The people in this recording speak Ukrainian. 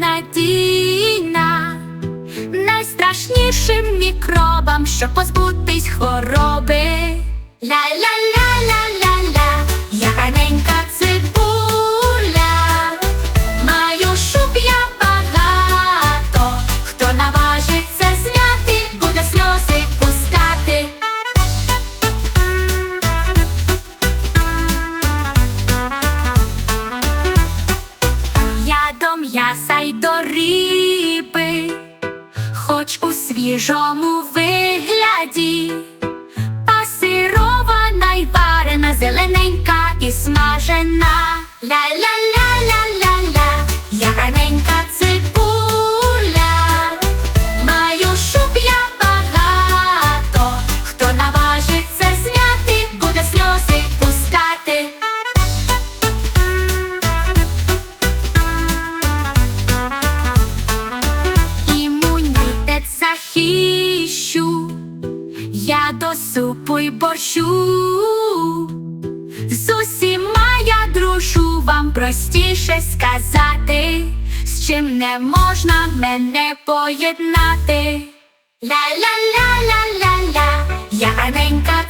надійна, найстрашнішим мікробам, щоб позбутись хвороби. Ля-ля-ля-ля-ля-ля, м'яса й до риби, хоч у свіжому вигляді, пасирована й варена, зелененька і смажена. Ля-ля-ля-ля-ля-ля, до супу й борщу. З усіма я дружу, вам простіше сказати, з чим не можна мене поєднати. Ля-ля-ля-ля-ля-ля, я раненька.